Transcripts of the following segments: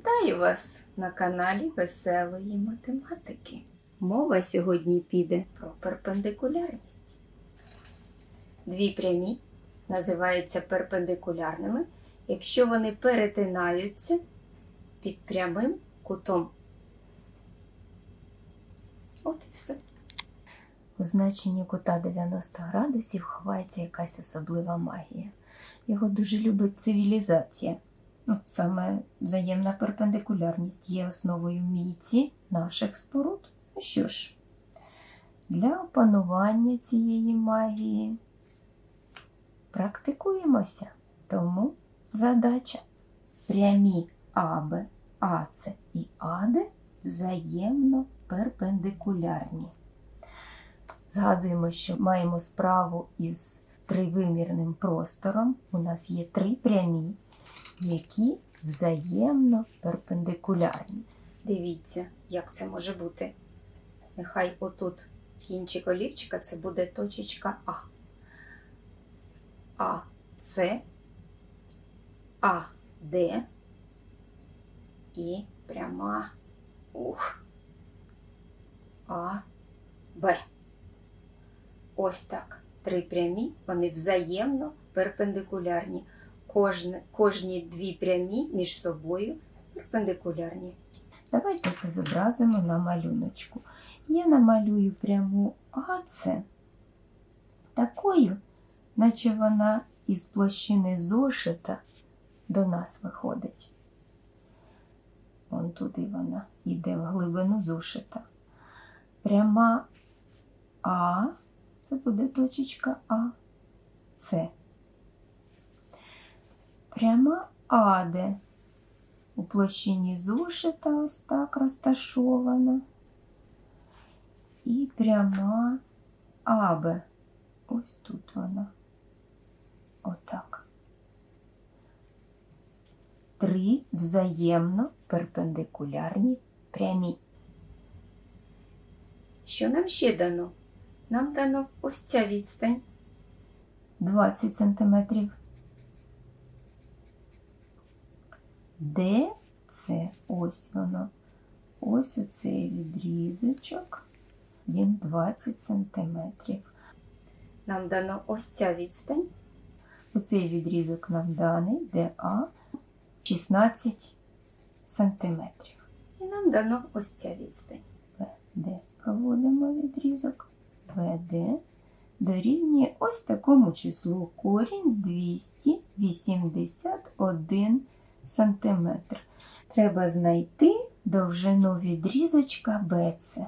Вітаю вас на каналі Веселої математики. Мова сьогодні піде про перпендикулярність. Дві прямі називаються перпендикулярними, якщо вони перетинаються під прямим кутом. От і все. У значенні кута 90 градусів ховається якась особлива магія. Його дуже любить цивілізація. Ну, саме взаємна перпендикулярність є основою міці наших споруд. Ну що ж, для опанування цієї магії практикуємося. Тому задача прямі АБ, АЦ і АД взаємно перпендикулярні. Згадуємо, що маємо справу із тривимірним простором. У нас є три прямі, які взаємно перпендикулярні. Дивіться, як це може бути. Нехай отут кінчик олівчика це буде точечка А. А С, А Д і пряма ух. А Б. Ось так. Три прямі, вони взаємно перпендикулярні. Кожне, кожні дві прямі між собою перпендикулярні. Давайте це зобразимо на малюночку. Я намалюю пряму АЦ такою, наче вона із площини зошита до нас виходить. Вон туди вона йде в глибину зошита. Пряма А, це буде точечка А, С. Пряма АД у площині зошита ось так розташована. І пряма АБ. Ось тут вона. Отак. Три взаємно перпендикулярні прямі. Що нам ще дано? Нам дано ось ця відстань 20 сантиметрів. Де це? Ось воно. Ось оцей відрізочок. Він 20 сантиметрів. Нам дано ось ця відстань. Оцей відрізок нам даний, ДА 16 сантиметрів. І нам дано ось ця відстань. ВД проводимо відрізок. ВД дорівнює ось такому числу корінь з 281 сантиметр. Треба знайти довжину відрізочка BC.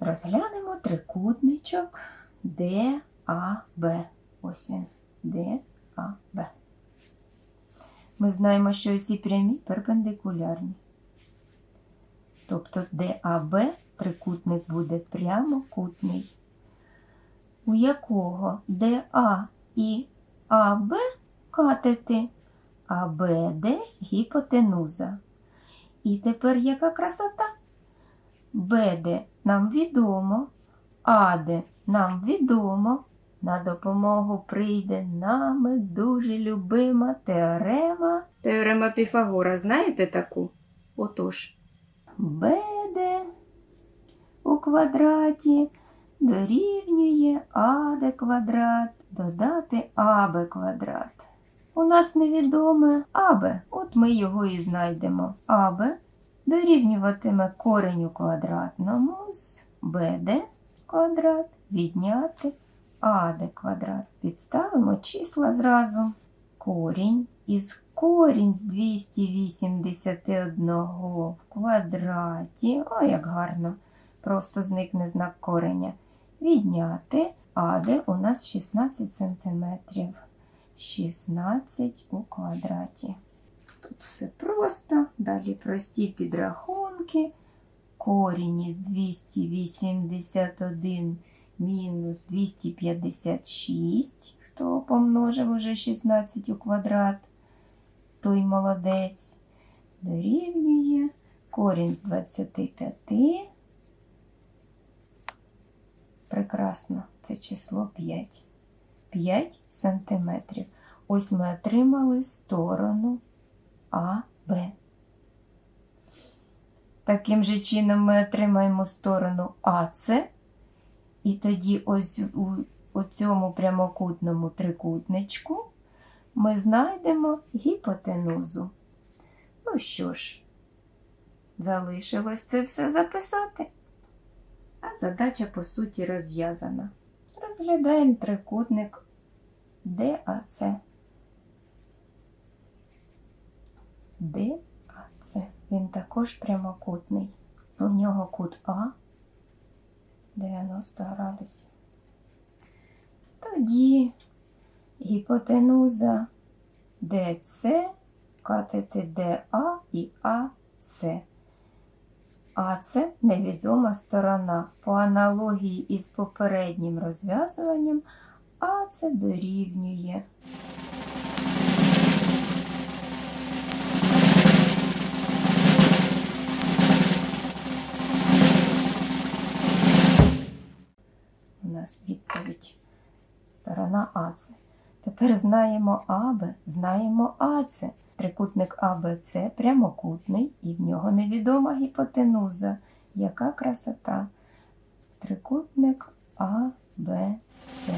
Розглянемо трикутничок DAB. Ось він DAB. Ми знаємо, що ці прямі перпендикулярні. Тобто DAB трикутник буде прямокутний, у якого DA і АБ катети, а БД гіпотенуза. І тепер яка красота? БД нам відомо, АД нам відомо. На допомогу прийде нами дуже любима теорема. Теорема Піфагора, знаєте таку? Отож, БД у квадраті дорівнює АД квадрат додати АБ квадрат. У нас невідоме АБ, от ми його і знайдемо. АБ дорівнюватиме кореню квадратному з БД квадрат відняти АД квадрат. Підставимо числа зразу. Корінь із корінь з 281 в квадраті. О, як гарно! Просто зникне знак кореня. Відняти АД у нас 16 сантиметрів. 16 у квадраті. Тут все просто. Далі прості підрахунки. Корінь із 281 мінус 256. Хто помножив уже 16 у квадрат, той молодець. Дорівнює корінь з 25. Прекрасно, це число 5. 5 сантиметрів. Ось ми отримали сторону А, Б. Таким же чином ми отримаємо сторону АС, і тоді ось у, у цьому прямокутному трикутничку ми знайдемо гіпотенузу. Ну що ж, залишилось це все записати. А задача, по суті, розв'язана. Розглядаємо трикутник ДАЦ. ДАЦ. Він також прямокутний. У нього кут А 90 градусів. Тоді гіпотенуза ДЦ катети ДА і АЦ. АЦ невідома сторона. По аналогії із попереднім розв'язуванням АЦ дорівнює. У нас відповідь сторона АЦ. Тепер знаємо АБ, знаємо АЦ. Трикутник АБЦ прямокутний і в нього невідома гіпотенуза. Яка красота? Трикутник АБЦ.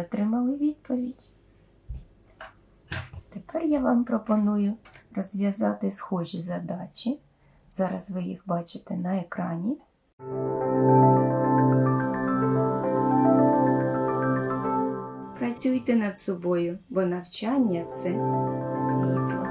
Отримали відповідь. Тепер я вам пропоную розв'язати схожі задачі. Зараз ви їх бачите на екрані. Працюйте над собою, бо навчання це світло.